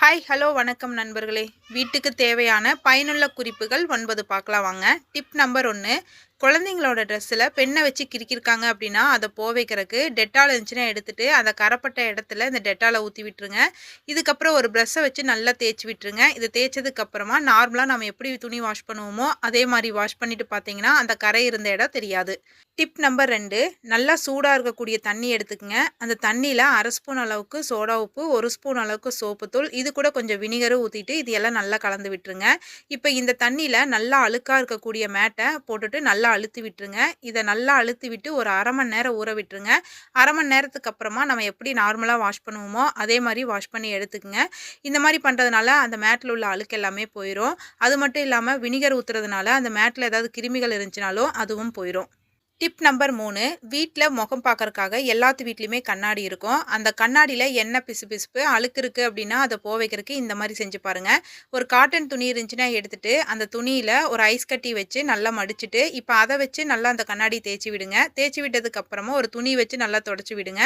Hi hello வணக்கம் நண்பர்களே. வீட்டுக்கு தேவையான பயனுள்ள குறிப்புகள் ஒன்பது பார்க்கலாம் வாங்க. டிப் நம்பர் ஒன்று குழந்தைங்களோட ட்ரெஸ்ஸில் பெண்ணை வச்சு கிறுக்கிருக்காங்க அப்படின்னா அதை போ வைக்கிறதுக்கு டெட்டால் இருந்துச்சுன்னா எடுத்துகிட்டு அந்த கரப்பட்ட இடத்துல இந்த டெட்டாலை ஊற்றி விட்டுருங்க. இதுக்கப்புறம் ஒரு ப்ரெஷ்ஷை வச்சு நல்லா தேய்ச்சி விட்டுருங்க. இதை தேய்ச்சதுக்கப்புறமா நார்மலாக நம்ம எப்படி துணி வாஷ் பண்ணுவோமோ அதே மாதிரி வாஷ் பண்ணிவிட்டு பார்த்தீங்கன்னா அந்த கரை இருந்த இடம் தெரியாது. டிப் நம்பர் ரெண்டு நல்லா சூடாக இருக்கக்கூடிய தண்ணி எடுத்துக்கங்க. அந்த தண்ணியில் அரை ஸ்பூன் அளவுக்கு சோடா உப்பு ஒரு ஸ்பூன் அளவுக்கு சோப்பு தூள் இது கூட கொஞ்சம் வினிகரும் ஊற்றிட்டு இது எல்லாம் நல்லா கலந்து விட்டுருங்க. இப்போ இந்த தண்ணியில் நல்லா அழுக்காக இருக்கக்கூடிய மேட்டை போட்டுட்டு நல்லா அழுத்தி விட்டுருங்க. இதை நல்லா அழுத்தி விட்டு ஒரு அரை மணி நேரம் ஊற விட்டுருங்க. அரை மணி நேரத்துக்கு அப்புறமா நம்ம எப்படி நார்மலாக வாஷ் பண்ணுவோமோ அதே மாதிரி வாஷ் பண்ணி எடுத்துக்கோங்க. இந்த மாதிரி பண்ணுறதுனால அந்த மேட்டில் உள்ள அழுக்கு எல்லாமே போயிடும் அது மட்டும் இல்லாமல் வினிகர் ஊற்றுறதுனால அந்த மேட்டில் ஏதாவது கிருமிகள் இருந்துச்சுனாலும் அதுவும் போயிடும் டிப் நம்பர் மூணு வீட்டில் முகம் பார்க்கறக்காக எல்லாத்து வீட்லேயுமே கண்ணாடி இருக்கும். அந்த கண்ணாடியில் என்ன பிசு பிசுப்பு அழுக்கு இருக்குது அப்படின்னா அதை போ வைக்கிறதுக்கு இந்த மாதிரி செஞ்சு பாருங்கள் ஒரு காட்டன் துணி இருந்துச்சுன்னா எடுத்துகிட்டு அந்த துணியில் ஒரு ஐஸ் கட்டி வச்சு நல்லா மடிச்சுட்டு இப்போ அதை வச்சு நல்லா அந்த கண்ணாடி தேய்ச்சி விடுங்க. தேய்ச்சி விட்டதுக்கப்புறமா ஒரு துணி வச்சு நல்லா தொடச்சி விடுங்க.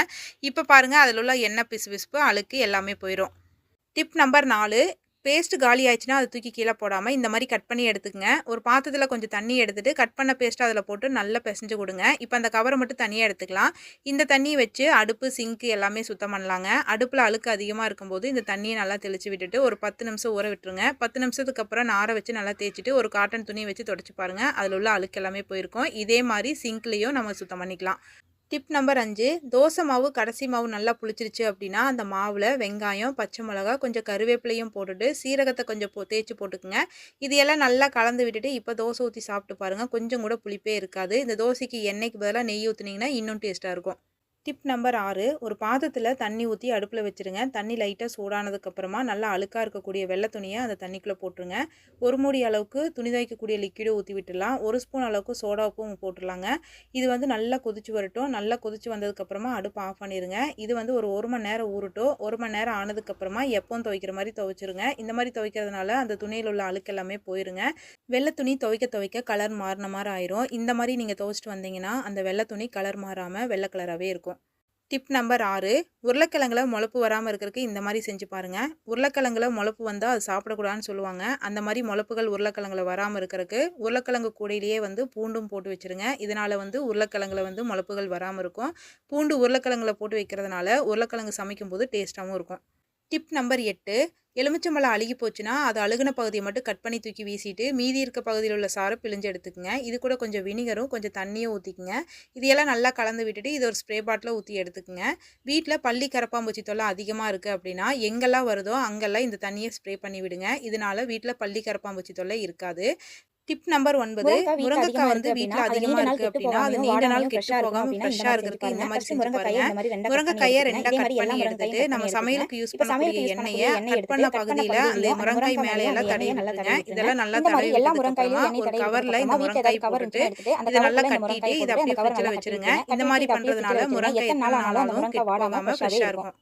இப்போ பாருங்கள் அதில் உள்ள எண்ணெய் பிசு பிசுப்பு அழுக்கு எல்லாமே போயிடும் டிப் நம்பர் நாலு பேஸ்ட்டு காலி ஆயிடுச்சுன்னா அதை தூக்கி கீழே போடாமல் இந்த மாதிரி கட் பண்ணி எடுத்துக்கங்க. ஒரு பாத்திரத்தில் கொஞ்சம் தண்ணி எடுத்துகிட்டு கட் பண்ண பேஸ்ட்டு அதில் போட்டு நல்லா பிசைஞ்சு கொடுங்க. இப்போ அந்த கவரை மட்டும் தனியாக எடுத்துக்கலாம். இந்த தண்ணியை வச்சு அடுப்பு சிங்க்கு எல்லாமே சுத்தம் பண்ணலாங்க. அடுப்பில் அழுக்கு அதிகமாக இருக்கும்போது இந்த தண்ணியை நல்லா தெளித்து விட்டுட்டு ஒரு பத்து நிமிஷம் ஊற விட்டுருங்க. பத்து நிமிஷத்துக்கு அப்புறம் நாரை வச்சு நல்லா தேய்ச்சிட்டு ஒரு காட்டன் துணி வச்சு தொடச்சி பாருங்கள் அதில் உள்ள அழுக்கு எல்லாமே போயிருக்கும். இதே மாதிரி சிங்க்லேயும் நம்ம சுத்தம் பண்ணிக்கலாம். டிப் நம்பர் அஞ்சு தோசை மாவு கடைசி மாவு நல்லா புளிச்சிருச்சு அப்படின்னா அந்த மாவில் வெங்காயம் பச்சை மிளகா கொஞ்சம் கருவேப்பிலையும் போட்டுட்டு சீரகத்தை கொஞ்சம் போ தேய்ச்சி போட்டுக்குங்க. இது எல்லாம் நல்லா கலந்து விட்டுட்டு இப்போ தோசை ஊற்றி சாப்பிட்டு பாருங்கள் கொஞ்சம் கூட புளிப்பே இருக்காது. இந்த தோசைக்கு எண்ணெய்க்கு பதிலாக நெய் ஊற்றுனீங்கன்னா இன்னும் டேஸ்ட்டாக இருக்கும். டிப் நம்பர் ஆறு ஒரு பாத்திரத்தில் தண்ணி ஊற்றி அடுப்பில் வச்சுருங்க. தண்ணி லைட்டாக சூடானதுக்கப்புறமா நல்லா அழுக்காக இருக்கக்கூடிய வெள்ளை துணியை அந்த தண்ணிக்குள்ளே போட்டுருங்க. ஒரு மூடி அளவுக்கு துணி துவைக்கக்கூடிய லிக்விடும் ஊற்றி விட்டுடலாம். ஒரு ஸ்பூன் அளவுக்கு சோடா உப்பும் போட்டுடலாங்க. இது வந்து நல்லா கொதிச்சு வரட்டும். நல்லா கொதிச்சு வந்ததுக்கப்புறமா அடுப்பு ஆஃப் பண்ணிடுங்க இது வந்து ஒரு ஒரு மணி நேரம் ஊறட்டும். ஒரு மணி நேரம் ஆனதுக்கப்புறமா எப்பவும் துவைக்கிற மாதிரி துவைச்சிருங்க. இந்த மாதிரி துவைக்கிறதுனால அந்த துணியில் உள்ள அழுக்கு எல்லாமே போயிருங்க. வெள்ளை துணி துவைக்க துவைக்க கலர் மாறின மாதிரி ஆயிரும். இந்த மாதிரி நீங்கள் துவைச்சிட்டு வந்தீங்கன்னா அந்த வெள்ளை துணி கலர் மாறாமல் வெள்ளை கலராகவே இருக்கும். டிப் நம்பர் ஆறு உருளைக்கிழங்குல முளப்பு வராமல் இருக்கிறதுக்கு இந்த மாதிரி செஞ்சு பாருங்கள் உருளைக்கிழங்குல முளப்பு வந்தால் அது சாப்பிடக்கூடாதுன்னு சொல்லுவாங்க. அந்த மாதிரி முளப்புகள் உருளைக்கிழங்குல வராமல் இருக்கிறதுக்கு உருளைக்கிழங்கு கூடையிலேயே வந்து பூண்டும் போட்டு வச்சுருங்க. இதனால் வந்து உருளைக்கிழங்குல வந்து முளப்புகள் வராமல் இருக்கும். பூண்டு உருளைக்கிழங்குல போட்டு வைக்கிறதுனால உருளைக்கிழங்கு சமைக்கும் போது டேஸ்ட்டாகவும் இருக்கும். டிப் நம்பர் எட்டு எலுமிச்சம்பழம் அழுகி போச்சுன்னா அது அழுகின பகுதியை மட்டும் கட் பண்ணி தூக்கி வீசிட்டு மீதி இருக்க பகுதியில் உள்ள சாரை பிழிஞ்சு எடுத்துக்கங்க. இது கூட கொஞ்சம் வினிகரும் கொஞ்சம் தண்ணியும் ஊற்றிக்குங்க இதையெல்லாம் நல்லா கலந்து விட்டுட்டு இது ஒரு ஸ்ப்ரே பாட்டில் ஊற்றி எடுத்துக்கோங்க. வீட்டில் பள்ளி கரப்பாம்பூச்சி தொல்லை அதிகமாக இருக்குது அப்படின்னா எங்கெல்லாம் வருதோ அங்கெல்லாம் இந்த தண்ணியை ஸ்ப்ரே பண்ணி விடுங்க. இதனால் வீட்டில் பள்ளி கரப்பாம்பூச்சி தொல்லை இருக்காது. டிப் நம்பர் ஒன்பது. முருங்கைக்காய் வந்து வீட்டில் அதிகமாக இருக்குது அப்படின்னா அது நீண்ட நாள் கெட்டு போகாமல் ஃப்ரெஷ்ஷாக இருக்கிறதுக்கு இந்த மாதிரி செஞ்சு பாருங்க. முருங்கைக்காயை ரெண்டாக கட் பண்ணி எடுத்துட்டு நம்ம சமையலுக்கு யூஸ் பண்ணக்கூடிய எண்ணெயை கட் பண்ண பகுதியில் அந்த முருங்காய் மேலே எல்லாம் தடவி விட்டுருங்க இதெல்லாம் நல்லா தடவி விட்டதுக்கப்புறமா ஒரு கவரில் இந்த முருங்காய் போட்டுட்டு இதை நல்லா கட்டிட்டு இதை அப்படியே ஃப்ரிட்ஜில் வச்சிருங்க. இந்த மாதிரி பண்ணுறதுனால முருங்காய் எத்தனை நாள் ஆனாலும் கெட்டு போகாமல் ஃப்ரெஷ்ஷாக இருக்கும்.